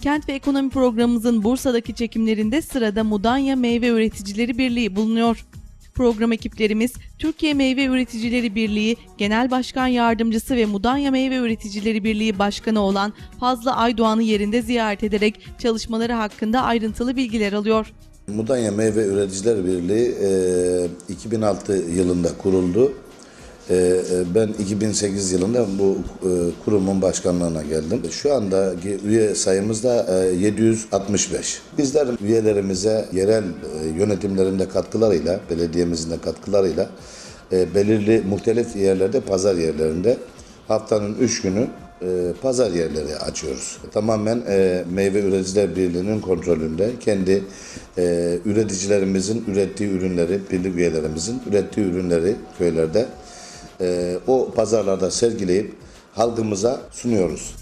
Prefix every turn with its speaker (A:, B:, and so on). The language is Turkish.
A: Kent ve Ekonomi programımızın Bursa'daki çekimlerinde sırada Mudanya Meyve Üreticileri Birliği bulunuyor. Program ekiplerimiz Türkiye Meyve Üreticileri Birliği Genel Başkan Yardımcısı ve Mudanya Meyve Üreticileri Birliği Başkanı olan Fazlı Aydoğan'ı yerinde ziyaret ederek çalışmaları hakkında ayrıntılı bilgiler alıyor.
B: Mudanya Meyve Üreticiler Birliği e, 2006 yılında kuruldu. E, e, ben 2008 yılında bu e, kurumun başkanlığına geldim. Şu andaki üye sayımız da e, 765. Bizler üyelerimize yerel e, yönetimlerinde katkılarıyla, belediyemizin de katkılarıyla e, belirli muhtelif yerlerde, pazar yerlerinde haftanın 3 günü e, pazar yerleri açıyoruz. Tamamen e, Meyve Üreticiler Birliği'nin kontrolünde kendi e, üreticilerimizin ürettiği ürünleri, birlik üyelerimizin ürettiği ürünleri köylerde e, o pazarlarda sergileyip halkımıza sunuyoruz.